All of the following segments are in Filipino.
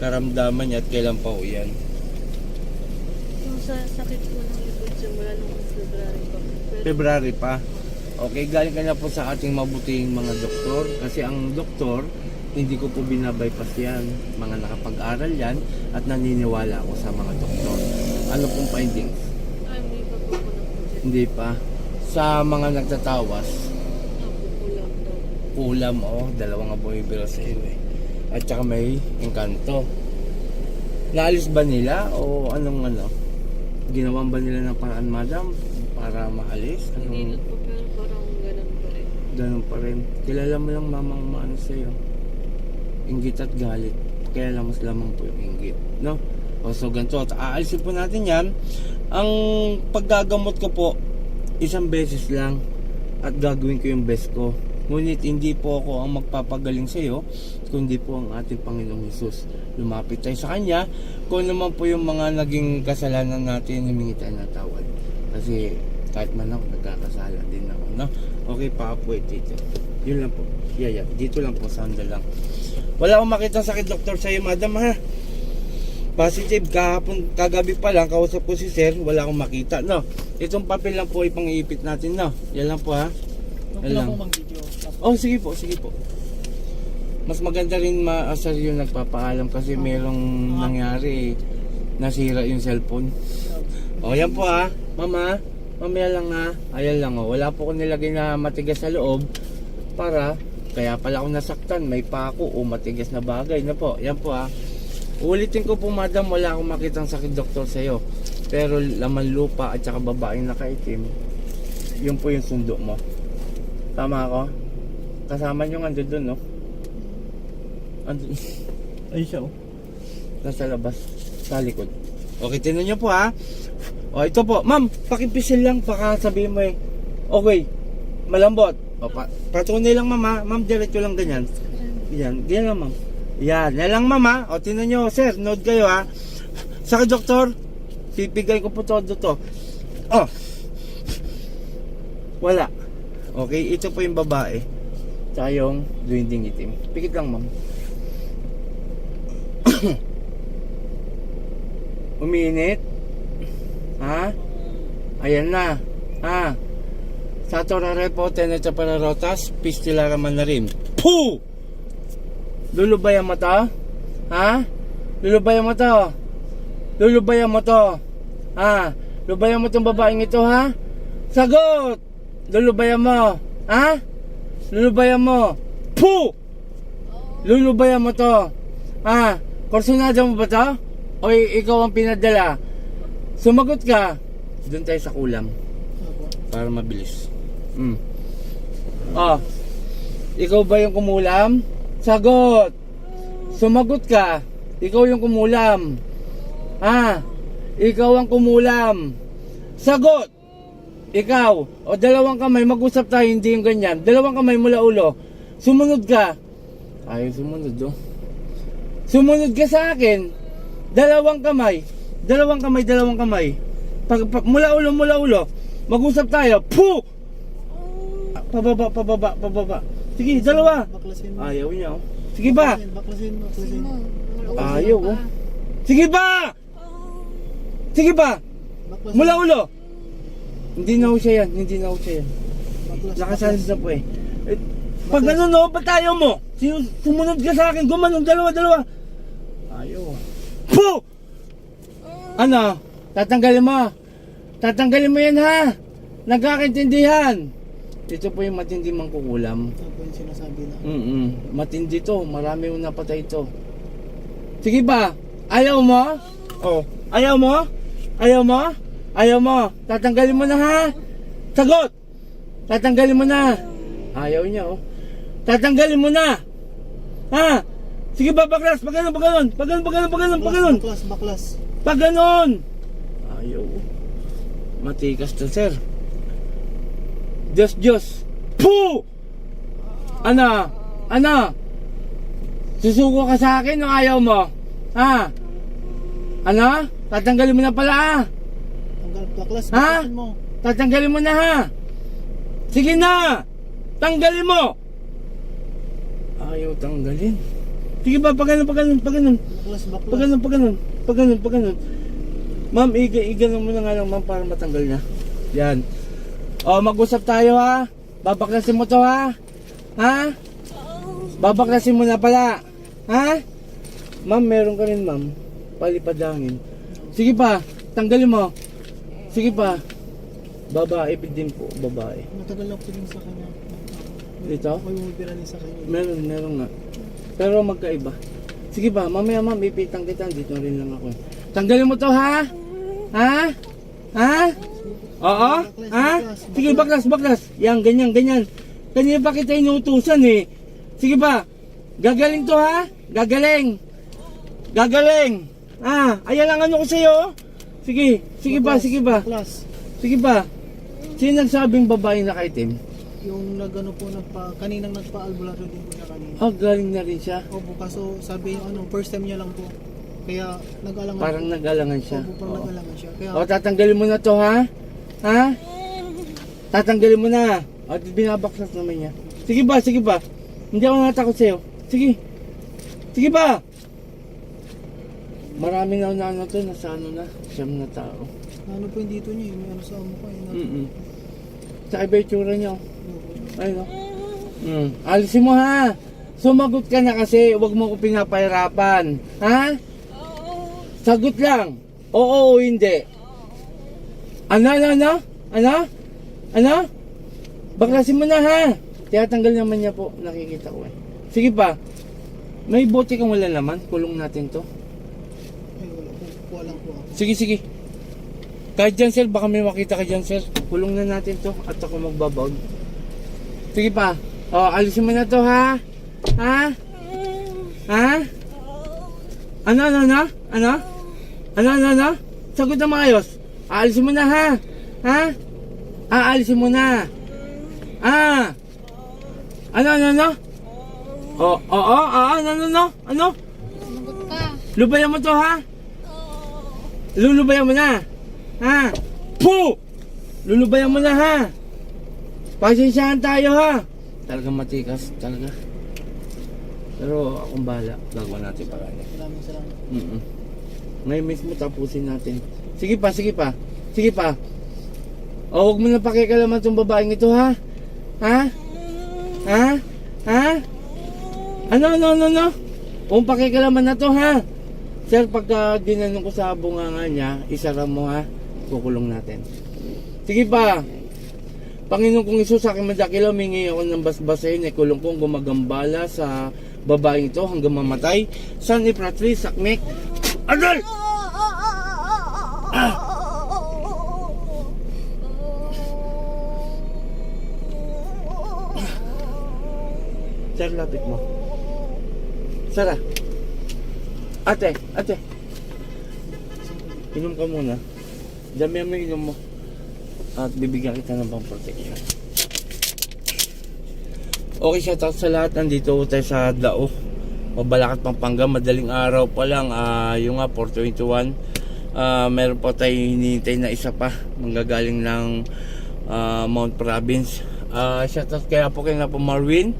karamdaman niya at kailan pa ho yan. Yung sa sakit ko ng likod simula nung February pa. Pero February pa. Okay, galing ka na po sa ating mabuting mga doktor. Kasi ang doktor, hindi ko po binabypass yan. Mga nakapag-aral yan at naniniwala ako sa mga doktor. Ano pong findings? ay may pa po budget. Hindi pa. Sa mga nagtatawas, Napupulang daw. ulam o, oh, dalawang abumibiro sa iyo eh. At saka may engkanto. Naalis ba nila o anong ano? Ginawan ba nila ng paraan madam para maalis? Hindi na Anong po pero parang ganun pa rin. ganun pa rin? Kilala mo lang mamang maano sa'yo. Inggit at galit. Kaya lang mas lamang po yung inggit. No? O so ganito. At aalisin po natin yan. Ang paggagamot ko po, isang beses lang at gagawin ko yung best ko. Ngunit hindi po ako ang magpapagaling sa iyo, kundi po ang ating Panginoong Hesus. Lumapit tayo sa Kanya kung naman po yung mga naging kasalanan natin, humingi tayo ng tawad. Kasi kahit man ako, nagkakasala din ako. No? Okay, paapoy dito. Yun lang po. Yeah, yeah. Dito lang po, sandal lang. Wala akong makita sakit doktor sa iyo, madam ha. Positive kahapon, kagabi pa lang, kausap ko si sir, wala akong makita, no? Itong papel lang po ipang-iipit natin, no? Yan lang po, ha? Okay Yan lang lang. po. Oh, sige po, sige po. Mas maganda rin maasar yung nagpapaalam kasi merong nangyari, nasira yung cellphone. Oh, yan po ha. Mama, mamaya lang ha. Ayan lang oh. Wala po ko nilagay na matigas sa loob para kaya pala ako nasaktan. May pako o matigas na bagay na po. Yan po ha. Ulitin ko po madam, wala akong makitang sakit doktor sa'yo. Pero laman lupa at saka babaeng nakaitim, yun po yung sundo mo. Tama ako? Kasama nyo nga doon, no? Andun. Ay siya oh. Nasa labas. Sa likod. Okay, tinan nyo po ha. O, ito po. Ma'am, pakipisil lang. Baka sabihin mo eh. Okay. Malambot. O, pa patunay lang ma'am ha. Ma'am, diretso lang ganyan. Yan. Ganyan lang ma'am. Yan. Yan lang ma'am ha. O, tinan nyo. Sir, note kayo ha. Sa doktor, pipigay ko po todo to. Oh. Wala. Okay, ito po yung babae. Tsaka yung duwinding itim. Pikit lang ma'am. Uminit? Ha? Ayan na. Ha? Sa torare po, tenetsa para rotas, pistilara man na rin. Puh! Lulubay ang mata? Ha? Lulubay ang mata? Lulubay ang mata? Ha? Lubayan mo tong babaeng ito, ha? Sagot! Lulubayan mo. Ha? Lulubayan mo. Puh! Lulubayan mo to. Ha? Kursunada mo ba to? O ikaw ang pinadala? Sumagot ka. Doon tayo sa kulam. Para mabilis. Mm. Oh. Ikaw ba yung kumulam? Sagot. Sumagot ka. Ikaw yung kumulam. Ha? Ikaw ang kumulam. Sagot. Ikaw. O dalawang kamay, mag-usap tayo, hindi yung ganyan. Dalawang kamay mula ulo. Sumunod ka. Ayaw sumunod, oh. Sumunod ka sa akin. Dalawang kamay. Dalawang kamay, dalawang kamay. Pag, pag- mula ulo, mula ulo. Mag-usap tayo. Puh! Pababa, pababa, pababa. Sige, dalawa. Baklasin mo. Ayaw niya, oh. Sige ba? Baklasin, baklasin. Ayaw, oh. Sige ba? Sige ba? Mula ulo. Hindi na ho siya yan. Hindi na ho siya yan. Baklas, Nakasalit na po eh. eh pag ano no, ba't ayaw mo? Sino, sumunod ka sa akin, gumanong, dalawa, dalawa. Ayaw. Puh! Ano? Tatanggalin mo. Tatanggalin mo yan ha. Nagkakaintindihan. Ito po yung matindi mangkukulam. Ito po yung sinasabi na. Mm Matindi to. Marami yung napatay to. Sige ba? Ayaw mo? Oh. Ayaw mo? Ayaw mo? Ayaw mo? Tatanggalin mo na ha? Sagot! Tatanggalin mo na. Ayaw niya oh. Tatanggalin mo na. Ha? Sige ba, baklas? Pag ganun, pag ganun. Pag ganun, pag ganun, pag ganun, pag ganun. Baklas, baklas. Pag ganun. Ayaw. Matikas to, sir. Diyos, Diyos. Puh! Ano? Ano? Susuko ka sa akin o ayaw mo? Ha? Ano? Tatanggalin mo na pala ha? Baklas, Ha? baklasin mo. Tatanggalin mo na ha? Sige na! Tanggalin mo! Ayaw tanggalin. Sige pa, pag ganun, pag ganun, pag ganun. Baklas, Pag baklas. ganun, pag ganun, pag ganun, pag ganun. Ma'am, iga, iganon mo na nga lang ma'am para matanggal niya. Yan. O, mag-usap tayo ha. Babaklasin mo to ha. Ha? Babaklasin mo na pala. Ha? Ma'am, meron ka rin ma'am. Palipadangin. Sige pa, tanggalin mo. Sige pa. Babae din po, babae. Matagal na po din sa kanya. Dito? May bumibira din sa kanya. Meron, meron nga. Pero magkaiba. Sige ba, mamaya ma'am, ipitang kita. Dito rin lang ako. Tanggalin mo to, ha? Ha? Ha? Oo? Ha? Sige, baklas, baklas. Yan, ganyan, ganyan. Kanina pa kita inuutusan eh. Sige ba? Gagaling to, ha? Gagaling. Gagaling. Ah, ayan lang ano ko sa'yo. Sige, sige ba, sige ba? Baklas. Sige ba? Sino nagsabing babae nakaitim? Yung nagano po, nagpa, kaninang nagpa-albularyo din po siya kanina. Ah, galing na rin siya. Opo, kaso sabi yung ano, first time niya lang po. Kaya nag-alangan Parang po. nag-alangan siya. Opo, parang Oo. nag-alangan siya. Kaya O, tatanggalin mo na to, ha? Ha? Tatanggalin mo na. O, di binabaklas naman niya. Sige ba, sige ba? Hindi ako natakot sa'yo. Sige. Sige ba? Marami na na ano to, nasa ano na, siyam na tao. ano po yung dito niya, eh, may ano sa mukha. Eh, Mm-mm. Sa iba yung tsura niya. oh. Opo. Ayun, no? Mm. Alisin mo, ha? Sumagot ka na kasi, wag mo ko pinapahirapan. Ha? Sagot lang. Oo o hindi. Ano, ano, ano? Ano? Ano? Baklasin mo na ha. Tiyatanggal naman niya po. Nakikita ko eh. Sige pa. May bote kang wala naman. Kulong natin to. Ay, wala po. Kuha lang po ako. Sige, sige. Kahit dyan sir, baka may makita ka dyan sir. Kulong na natin to at ako magbabaw. Sige pa. O, alisin mo na to ha. Ha? Ha? Ano, ano, ano? Ano? Ano, ano, ano? Sagot na maayos. Aalisin mo na ha. Ha? Aalisin mo na. Ah. Ano, ano, ano? O, oo, oo, ano, ano, ano? Ano? Sumagot ka. Lubayan mo to ha. Lulubayan mo na. Ha? Po! Lulubayan mo na ha. Pasensyahan tayo ha. Talagang matikas, talaga. Pero akong bahala. Gagawa natin paraan. Maraming salamat. Mm Ngayon mismo tapusin natin. Sige pa, sige pa. Sige pa. O, huwag mo na pakikalaman tong babaeng ito ha. Ha? Ha? Ha? Ano, ano, ano, ano? Huwag pakikalaman na to ha. Sir, pagka ginanong ko sa bunganga niya, isara mo ha. Kukulong natin. Sige pa. Panginoon kong Isus, sa aking madakilaw, mingi ako ng basbasahin, ay kulong kong gumagambala sa babaeng ito hanggang mamatay. San Ipratri, Sakmek, Adol! Sir, lapit mo. Sara. Ate, ate. Inom ka muna. Damihan mo inom mo. At bibigyan kita ng pang protection. Okay, shout out sa lahat. Nandito tayo sa Dao. Mabalakat Pampanga. Madaling araw pa lang. ah yung nga, 421. Ah meron pa tayo hinihintay na isa pa. Manggagaling ng ah, Mount Province. Ah shout out kaya po kay na po Marwin.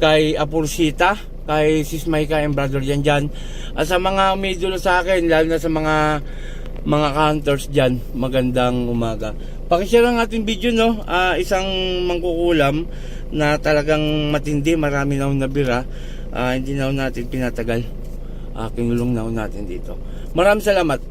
Kay Apursita. Kay Sis Maika and Brother Jan Jan. At sa mga dulo sa akin, lalo na sa mga mga counters dyan, magandang umaga. Pakishare ang ating video, no? Ah, isang mangkukulam na talagang matindi, marami na nabira. Ah, hindi na natin pinatagal. Ah, kinulong na natin dito. Maraming salamat.